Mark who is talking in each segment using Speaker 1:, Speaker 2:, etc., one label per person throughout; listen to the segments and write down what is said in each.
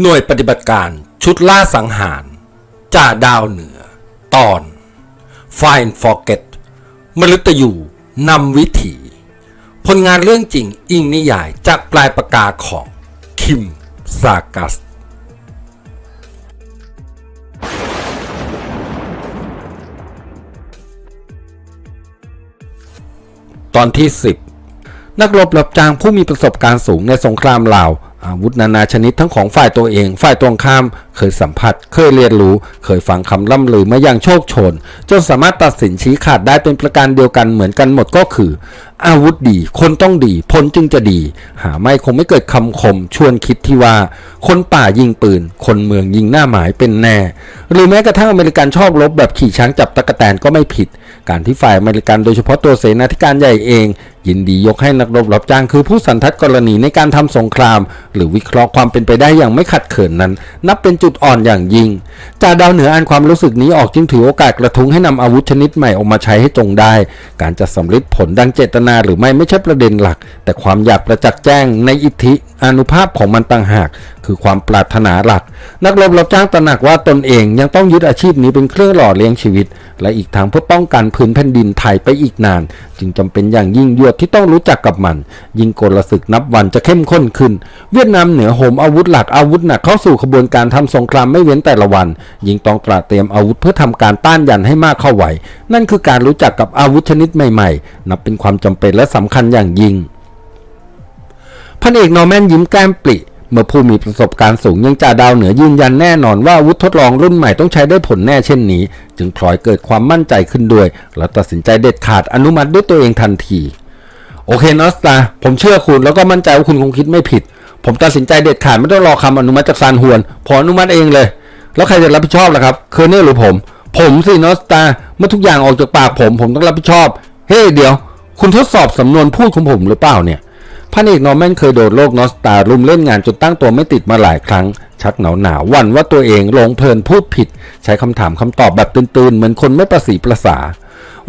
Speaker 1: หน่วยปฏิบัติการชุดล่าสังหารจ่าดาวเหนือ ตอน Find Forget มฤตยูนำวิถี ผลงานเรื่องจริงอิงนิยายจากปลายปากกาของ คิมซากัส ตอนที่ 10 นักรบรับจ้างผู้มีประสบการณ์สูงในสงครามลาว อาวุธนานาชนิดทั้งของฝ่ายตัวเอง ฝ่ายตรงข้าม เคยสัมผัส เคยเรียนรู้ เคยฟังคำล่ำลือมาอย่างโชคชน จนสามารถตัดสินชี้ขาดได้เป็นประการเดียวกันเหมือนกันหมดก็คือ อาวุธดี คนต้องดีพลจึงจะดี หาไม่คงไม่เกิดคำคม ชวนคิดที่ว่า คนป่ายิงปืน คนเมืองยิงหน้าหมายเป็นแน่ หรือแม้กระทั่งอเมริกันชอบรบแบบขี่ช้างจับตะกแตนก็ไม่ผิด การที่ฝ่ายอเมริกันโดยเฉพาะตัวเสนาธิการใหญ่เอง ยินดียกให้นักรบรับจ้างคือผู้สันทัดกรณีในการทำสงคราม หรือวิเคราะห์ความเป็นไปได้อย่างไม่ขัดเขินนั้น นับเป็นจุดอ่อนอย่างยิ่งจ่าดาวเหนืออ่านความรู้สึกนี้ออกจึงถือโอกาสกระทุ้งให้นำอาวุธชนิดใหม่ออกมาใช้ให้จงได้ การจะสำลิดผลดังเจตนาหรือไม่ไม่ใช่ประเด็นหลัก แต่ความอยากประจักษ์แจ้งในอิทธิ อนุภาพของมันต่างหาก คือความปรารถนาหลัก นักรบรับจ้างตระหนักว่าตนเองยังต้องยึดอาชีพนี้เป็นเครื่องหล่อเลี้ยงชีวิต และอีกทางเพื่อป้องกันพื้นแผ่นดินไทยไปอีกนาน จึงจำเป็นอย่างยิ่งยวดที่ต้องรู้จักกับมัน ยิ่งกลศึกนับวันจะเข้มข้นขึ้น เวียดนามเหนือโหมอาวุธหลักอาวุธหนักเข้าสู่ขบวนการทำสงครามไม่เว้นแต่ละวัน ยิ่งต้องตระเตรียมอาวุธเพื่อทำการต้านยันให้มากเข้าไหวนั่นคือการรู้จักกับอาวุธชนิดใหม่ๆ นับเป็นความจำเป็นและสำคัญอย่างยิ่ง พันเอกนอร์แมนยิ้มแก้มปริเมื่อผู้มีประสบการณ์สูงยังจ่าดาวเหนือยืนยันแน่นอนว่าวุธทดลองรุ่นใหม่ต้องใช้ได้ผลแน่เช่นนี้ จึงพลอยเกิดความมั่นใจขึ้นด้วย และตัดสินใจเด็ดขาดอนุมัติด้วยตัวเองทันที โอเคนอสตาผมเชื่อคุณแล้วก็มั่นใจว่าคุณคงคิดไม่ผิด ผมตัดสินใจเด็ดขาดไม่ต้องรอคำอนุมัติจากซานฮวนพออนุมัติเองเลย แล้วใครจะรับผิดชอบล่ะครับเคอร์เนลหรือผม ผมสินอสตาเมื่อทุกอย่างออกจากปากผม ผมต้องรับผิดชอบเฮ้เดี๋ยว คุณทดสอบสำนวนพูดของผมหรือเปล่าเนี่ย พันเอกนอร์แมนเคยโดนโลกนอสตารุมเล่นงานจนตั้งตัวไม่ติดมาหลายครั้ง ชักหนาวหนาววันว่าตัวเองหลงเพลินพูดผิด ใช้คำถามคำตอบแบบตื่นๆ เหมือนคนไม่ประสีประสา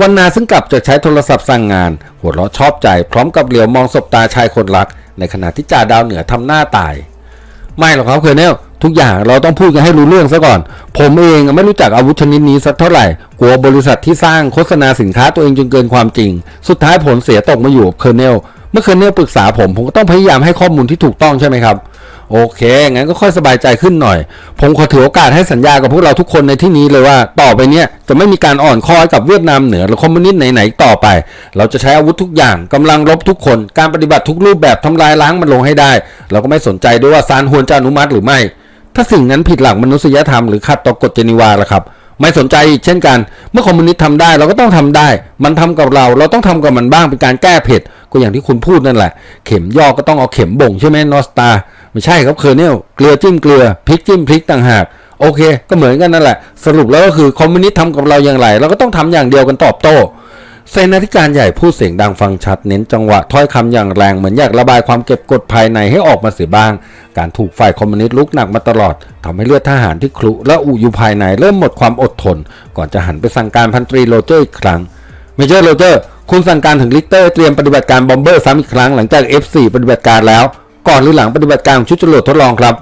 Speaker 1: วันนาซึ่งกลับจากใช้โทรศัพท์สั่งงาน หัวเราะชอบใจพร้อมกับเหลียวมองสบตาชายคนรัก ในขณะที่จ่าดาวเหนือทำหน้าตาย ไม่หรอกครับเคอร์เนลทุกอย่างเราต้องพูดกันให้รู้เรื่องซะก่อน ผมเองไม่รู้จักอาวุธชนิดนี้สักเท่าไหร่ กลัวบริษัทที่สร้างโฆษณาสินค้าตัวเองจนเกินความจริง สุดท้ายผลเสียตกมาอยู่กับเคอร์เนล เมื่อคอร์เนลปรึกษาผมผมก็ต้องพยายามให้ข้อมูลที่ถูกต้องใช่ไหมครับ โอเค งั้นก็ค่อยสบายใจขึ้นหน่อย ผมขอถือโอกาสให้สัญญากับพวกเราทุกคนในที่นี้เลยว่า ต่อไปเนี้ยจะไม่มีการอ่อนข้อกับเวียดนามเหนือหรือคอมมิวนิสต์ไหนๆต่อไป เราจะใช้อาวุธทุกอย่างกำลังรบทุกคน การปฏิบัติทุกรูปแบบทำลายล้างมันลงให้ได้ เราก็ไม่สนใจด้วยว่าซานฮวนจะอนุมัติหรือไม่ ถ้าสิ่งนั้นผิดหลักมนุษยธรรมหรือขัดต่อกฎเจนีวาล่ะครับ ไม่สนใจอีกเช่นกัน เมื่อคอมมิวนิสต์ทำได้เราก็ต้องทำได้ มันทำกับเรา เราต้องทำกับมันบ้างเป็นการแก้เผ็ดก็อย่างที่คุณพูดนั่นแหละ เข็มย่อก็ต้องเอาเข็มบ่งใช่ไหมนอสตาไม่ใช่ครับเคอร์เนลเกลือจิ้มเกลือพริกจิ้มพริกต่างหากโอเค ก็เหมือนกันนั่นแหละ สรุปแล้วก็คือคอมมิวนิสต์ทำกับเราอย่างไร เราก็ต้องทำอย่างเดียวกันตอบโต้ เซนาธิการใหญ่พูดเสียงดังฟังชัดเน้นจังหวะถ้อยคำอย่างแรงเหมือนอยากระบายความเก็บกดภายในให้ออกมาเสียบ้าง การถูกฝ่ายคอมมิวนิสต์ลุกหนักมาตลอดทำให้เลือดทหารที่คลุและอุอยู่ภายในเริ่มหมดความอดทน ก่อนจะหันไปสั่งการพันตรีโรเจอร์อีกครั้งเมเจอร์โรเจอร์คุณสั่งการถึงลิเตอร์เตรียมปฏิบัติการบอมเบอร์ซ้ำอีกครั้งหลังจาก F4 ปฏิบัติการแล้ว ก่อนหรือหลังปฏิบัติการของชุดจรวดทดลองครับ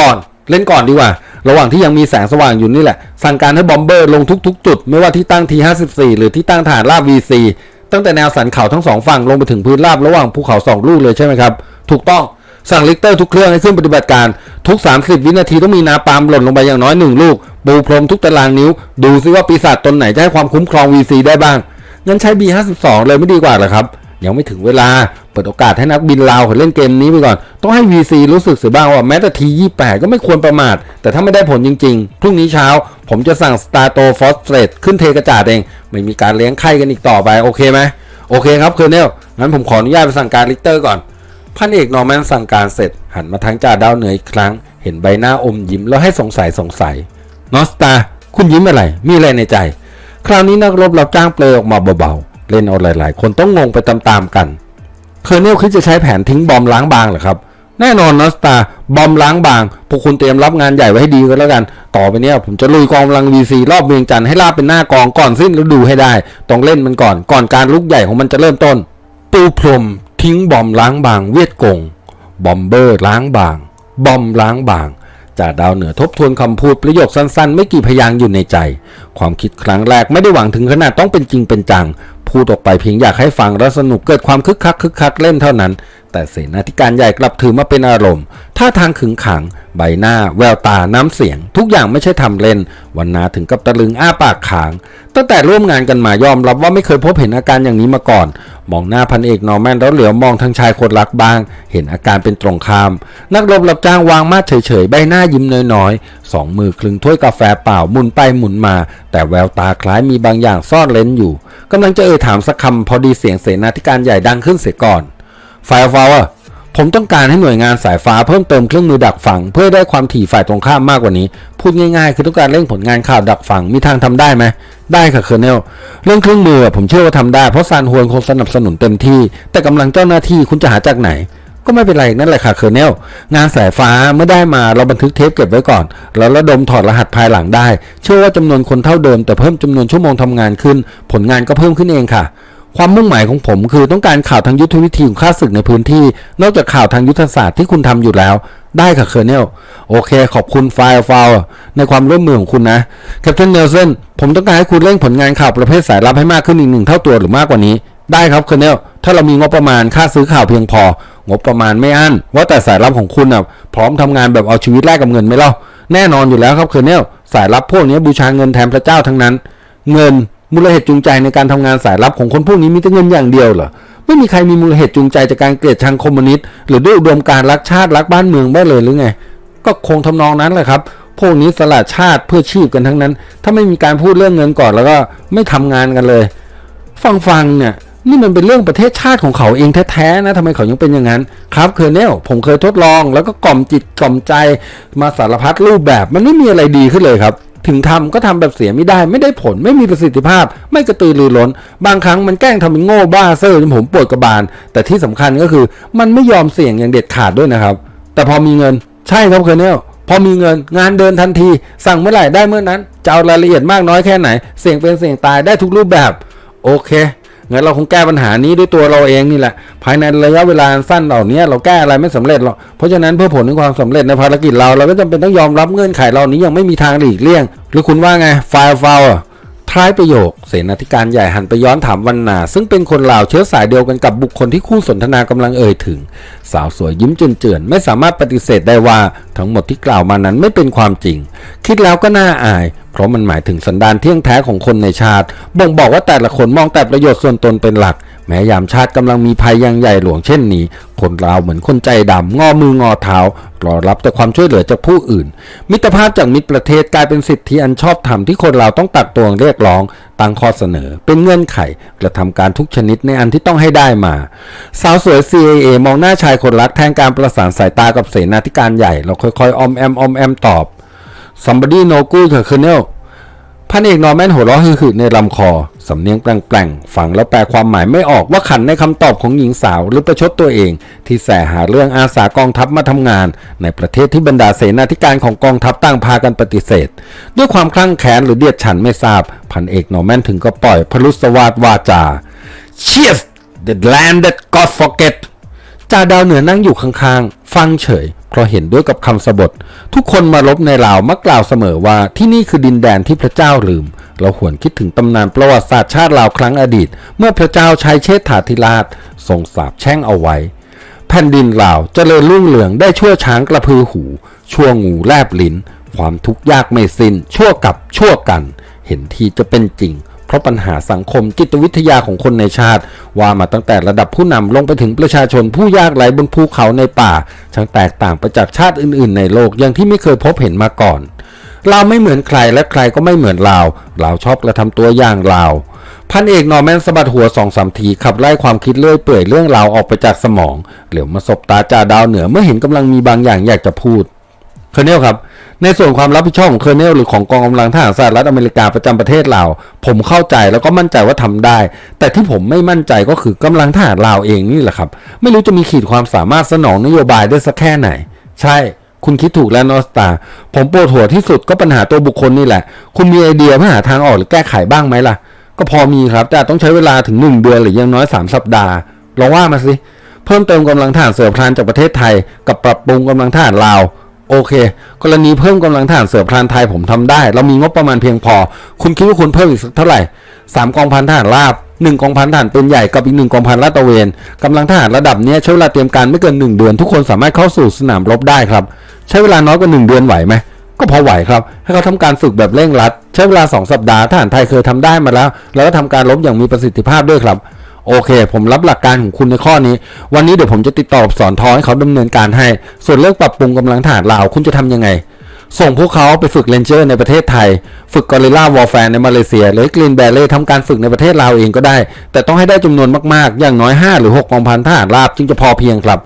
Speaker 1: ก่อนเล่นก่อนดีกว่า ระหว่างที่ยังมีแสงสว่างอยู่นี่แหละ สั่งการให้บอมเบอร์ลงทุกๆ จุด ไม่ว่าที่ตั้ง T54 หรือที่ตั้งฐานราบ VC ตั้งแต่แนวสันเขาทั้งสองฝั่งลงไปถึงพื้นราบระหว่างภูเขาสองลูกเลยใช่ไหมครับ ถูกต้องสั่งลิกเตอร์ทุกเครื่องให้ขึ้นปฏิบัติการทุก 30 วินาทีต้องมีนาปามหล่นลงไปอย่างน้อยหนึ่งลูกปูพรมทุกตารางนิ้ว ดูซิว่าปีศาจตนไหนจะให้ความคุ้มครอง VC ได้บ้างงั้นใช้ B52 เลยไม่ดีกว่าหรอครับ ยังไม่ถึงเวลา เปิดโอกาสให้นักบินลาวเขาเล่นเกมนี้ไปก่อน ต้องให้ VC รู้สึกเสียบ้างว่าแม้แต่ที 28 ก็ไม่ควรประมาท แต่ถ้าไม่ได้ผลจริงๆ พรุ่งนี้เช้า ผมจะสั่งสตาร์โตฟอสเตรตขึ้นเทกระจาดเอง ไม่มีการเลี้ยงไข่กันอีกต่อไป โอเคไหมโอเคครับเคอเนลงั้นผมขออนุญาตไปสั่งการลิเตอร์ก่อนพันเอกนอร์แมนสั่งการเสร็จ หันมาทางจ่าดาวเหนืออีกครั้ง เห็นใบหน้าอมยิ้มแล้วให้สงสัยสงสัยนอสตาคุณยิ้มอะไรมีอะไรในใจ คราวนี้นักรบรับจ้างเปลยออกมาเบาๆ เล่นเอาหลาย ๆ คนต้องงงไปตามๆกัน เคอร์เนลคิดจะใช้แผนทิ้งบอมล้างบางเหรอครับ แน่นอนนอสตาบอมล้างบาง พวกคุณเตรียมรับงานใหญ่ไว้ให้ดีก็แล้วกัน ต่อไปเนี้ยผมจะลุยกองกำลังวีซีรอบเวียงจันทร์ให้ลาบเป็นหน้ากองก่อนสิ้นฤดูให้ได้ ต้องเล่นมันก่อน ก่อนการลุกใหญ่ของมันจะเริ่มต้น ปูพรม ทิ้งบอมล้างบาง เวียดกง บอมเบอร์ล้างบาง บอมล้างบางจ่าดาวเหนือทบทวนคำพูดประโยคสั้นๆ ไม่กี่พยางค์อยู่ในใจ ความคิดครั้งแรกไม่ได้หวังถึงขนาดต้องเป็นจริงเป็นจัง พูดออกไปเพียงอยากให้ฟังและสนุกเกิดความคึกคักคึกคักเล่นเท่านั้น แต่เสนาธิการใหญ่กลับถือมาเป็นอารมณ์ท่าทางขึงขัง ใบหน้า แววตาน้ำเสียง ทุกอย่างไม่ใช่ทำเล่น วันนาถึงกับตะลึงอ้าปากขาง ตั้งแต่ร่วมงานกันมายอมรับว่าไม่เคยพบเห็นอาการอย่างนี้มาก่อน มองหน้าพันเอกนอร์แมนแล้วเหลียวมองทางชายคนรักบ้าง เห็นอาการเป็นตรงข้าม นักรบรับจ้างวางมาดเฉยๆ ใบหน้ายิ้มน้อยๆสองมือคลึงถ้วยกาแฟเปล่าหมุนไปหมุนมา แต่แววตาคล้ายมีบางอย่างซ่อนเร้นอยู่กำลังจะเอ่ยถามสักคำพอดีเสียงเสนาธิการใหญ่ดังขึ้นเสียก่อน ไฟฟาวะผมต้องการให้หน่วยงานสายฟ้าเพิ่มเติมเครื่องมือดักฟัง เพื่อได้ความถี่ฝ่ายตรงข้ามมากกว่านี้ พูดง่ายๆ คือต้องการเร่งผลงานข่าวดักฟังมีทางทำได้ไหมได้ค่ะเคอร์เนลเรื่องเครื่องมือผมเชื่อว่าทำได้เพราะซานฮวนคงสนับสนุนเต็มที่ แต่กำลังเจ้าหน้าที่คุณจะหาจากไหน ก็ไม่เป็นไรนั่นแหละค่ะเคอร์เนลงานสายฟ้าเมื่อได้มาเราบันทึกเทปเก็บไว้ก่อน แล้วระดมถอดรหัสภายหลังได้ เชื่อว่าจำนวนคนเท่าเดิม แต่เพิ่มจำนวนชั่วโมงทำงานขึ้น ผลงานก็เพิ่มขึ้นเองค่ะ ความมุ่งหมายของผมคือต้องการข่าวทางยุทธวิธีของข้าศึกในพื้นที่ นอกจากข่าวทางยุทธศาสตร์ที่คุณทำอยู่แล้ว ได้ค่ะเคอร์เนลโอเค ขอบคุณไฟล์ฟาวในความร่วมมือของคุณนะแคปเทนเนลเซนผมต้องการให้คุณเร่งผลงานข่าวประเภทสายลับให้มากขึ้นอีกหนึ่งเท่าตัวหรือมากกว่านี้ ได้ครับเคอร์เนลถ้าเรามีงบประมาณค่าซื้อข่าวเพียงพอ งบประมาณไม่อั้นว่าแต่สายลับของคุณอะพร้อมทำงานแบบเอาชีวิตแลกกับเงินไหมเล่าแน่นอนอยู่แล้วครับเคอร์เนลสายลับพวกนี้บูชาเงินแทนพระเจ้าทั้งนั้น เงิน มูลเหตุจูงใจในการทำงานสายลับของคนพวกนี้มีแต่เงินอย่างเดียวเหรอไม่มีใครมีมูลเหตุจูงใจจากการเกลียดชังคอมมิวนิสต์หรือด้วยอุดมการณ์รักชาติรักบ้านเมืองได้เลยหรือไง ก็คงทำนองนั้นแหละครับ พวกนี้สละชาติเพื่อชีพกันทั้งนั้น ถ้าไม่มีการพูดเรื่องเงินก่อนแล้วก็ไม่ทำงานกันเลย ฟังฟังๆเนี่ยนี่มันเป็นเรื่องประเทศชาติของเขาเองแท้ๆนะทำไมเขายังเป็นอย่างนั้น ครับเคอร์เนลผมเคยทดลองแล้วก็กล่อมจิตกล่อมใจมาสารพัดรูปแบบ มันไม่มีอะไรดีขึ้นเลยครับ ถึงทำก็ทำแบบเสียไม่ได้ ไม่ได้ผลไม่มีประสิทธิภาพ ไม่กระตือรือร้น บางครั้งมันแกล้งทำเป็นโง่บ้าเซอร์จนผมปวดกระบาล แต่ที่สำคัญก็คือมันไม่ยอมเสี่ยงอย่างเด็ดขาดด้วยนะครับ แต่พอมีเงินใช่ครับเคอร์เนลพอมีเงินงานเดินทันที สั่งเมื่อไหร่ได้เมื่อนั้นจะเอารายละเอียดมากน้อยแค่ไหน เสี่ยงเป็นเสี่ยงตายได้ทุกรูปแบบ โอเค งั้นเราคงแก้ปัญหานี้ด้วยตัวเราเองนี่แหละ ภายในระยะเวลาสั้นเหล่านี้เราแก้อะไรไม่สำเร็จหรอก เพราะฉะนั้นเพื่อผลในความสำเร็จในภารกิจเราเราก็จำเป็นต้องยอมรับเงื่อนไขเหล่านี้ยังไม่มีทางหลีกเลี่ยง หรือคุณว่าไงไฟล์ฟาว ท้ายประโยค เสนาธิการใหญ่หันไปย้อนถามวันนาซึ่งเป็นคนลาวเชื้อสายเดียวกันกับบุคคลที่คู่สนทนากำลังเอ่ยถึง สาวสวยยิ้มเจือนๆไม่สามารถปฏิเสธได้ว่าทั้งหมดที่กล่าวมานั้นไม่เป็นความจริง คิดแล้วก็น่าอาย เพราะมันหมายถึงสันดานเที่ยงแท้ของคนในชาติ บ่งบอกว่าแต่ละคนมองแต่ประโยชน์ส่วนตนเป็นหลัก ม้ยามชาติกำลังมีภัยยังใหญ่หลวงเช่นนี้ คนเราเหมือนคนใจดำงอมืองอเท้ารอรับแต่ความช่วยเหลือจากผู้อื่น มิตรภาพจากมิตรประเทศกลายเป็นสิทธิอันชอบธรรมที่คนเราต้องตักตวงเรียกร้องตั้งข้อเสนอ เป็นเงื่อนไขกระทำการทุกชนิดในอันที่ต้องให้ได้มา สาวสวย CIA มองหน้าชายคนรักแทนการประสานสายตากับเสนาธิการใหญ่ เราค่อยๆออมแอมออมแอมตอบ somebody no good เถอะค o เนล พันเอกนอร์แมนหัวเราะฮือๆในลำคอ สำเนียงแปลงๆฟังแล้วแปลความหมายไม่ออกว่าขันในคำตอบของหญิงสาวหรือประชดตัวเอง ที่แสหาเรื่องอาสากองทัพมาทำงาน ในประเทศที่บรรดาเสนาธิการของกองทัพตั้งพากันปฏิเสธ ด้วยความคลั่งแค้นหรือเดียดฉันไม่ทราบ พันเอกนอร์แมนถึงก็ปล่อยพลุสวาดวาจา Cheers the land that God forget จ่าดาวเหนือนั่งอยู่ข้างๆ ฟังเฉย เพราะเห็นด้วยกับคำสบท ทุกคนมาลบในลาวมักกล่าวเสมอว่าที่นี่คือดินแดนที่พระเจ้าลืม เราหวนคิดถึงตำนานประวัติศาสตร์ชาติลาวครั้งอดีต เมื่อพระเจ้าชัยเชษฐาธิราชทรงสาปแช่งเอาไว้ แผ่นดินลาวเจริญรุ่งเรืองได้ชั่วช้างกระพือหู ชั่วงูแลบลิ้น ความทุกข์ยากไม่สิน้น ชั่วกับชั่วกัน เห็นทีจะเป็นจริง ราะปัญหาสังคมจิตวิทยาของคนในชาติ ว่ามาตั้งแต่ระดับผู้นำลงไปถึงประชาชนผู้ยากไร้บนภูเขาในป่าช่างแตกต่างไปจากชาติอื่น ๆ ในโลกอย่างที่ไม่เคยพบเห็นมาก่อนเราไม่เหมือนใครและใครก็ไม่เหมือนเรา เราชอบกระทำตัวอย่างเราพันเอกนอร์แมนสะบัดหัวสองสามทีขับไล่ความคิดเลื่อยเปื่อยเรื่องราวออกไปจากสมอง เหลียวมาสบตาจ่าดาวเหนือเมื่อเห็นกำลังมีบางอย่างอยากจะพูด เคอร์เนลครับ ในส่วนความรับผิดชอบของเคอร์เนลหรือของกองกำลังทหารสหรัฐอเมริกาประจำประเทศลาวผมเข้าใจแล้วก็มั่นใจว่าทำได้ แต่ที่ผมไม่มั่นใจก็คือกำลังทหารลาวเองนี่แหละครับ ไม่รู้จะมีขีดความสามารถสนองนโยบายได้สักแค่ไหน ใช่คุณคิดถูกแล้วนอสตา ผมปวดหัวที่สุดก็ปัญหาตัวบุคคลนี่แหละ คุณมีไอเดียเพื่อหาทางออกหรือแก้ไขบ้างไหมล่ะ ก็พอมีครับ แต่ต้องใช้เวลาถึงหนึ่งเดือนหรือยังน้อยสามสัปดาห์ลองว่ามาสิ เพิ่มเติมกำลังทหารเสือพรานจากประเทศไทย กับปรับปรุงกำลังทหารลาว โอเค กรณีเพิ่มกำลังทหารเสือพรานไทยผมทำได้ เรามีงบประมาณเพียงพอ คุณคิดว่าคุณเพิ่มอีกสักเท่าไหร่สามกองพันทหารราบหนึ่งกองพันทหารปืนใหญ่กับอีกหนึ่งกองพันลาดตระเวนกำลังทหารระดับนี้ใช้เวลาเตรียมการไม่เกินหนึ่งเดือน ทุกคนสามารถเข้าสู่สนามรบได้ครับ ใช้เวลาน้อยกว่าหนึ่งเดือนไหวไหมก็พอไหวครับ ให้เขาทำการฝึกแบบเร่งรัด ใช้เวลา 2 สัปดาห์ทหารไทยเคยทำได้มาแล้ว แล้วก็ทำการรบอย่างมีประสิทธิภาพด้วยครับ โอเค ผมรับหลักการของคุณในข้อนี้ วันนี้เดี๋ยวผมจะติดต่อสอนทอให้เขาดำเนินการให้ ส่วนเรื่องปรับปรุงกำลังฐานลาวคุณจะทำยังไง ส่งพวกเขาไปฝึกเลนเจอร์ในประเทศไทย ฝึกกอริลลาวอลแฟร์ในมาเลเซีย หรือกรีนแบลเล่ทำการฝึกในประเทศลาวเองก็ได้ แต่ต้องให้ได้จำนวนมากๆ อย่างน้อย 5 หรือ6กองพันทหารราบจึงจะพอเพียงครับ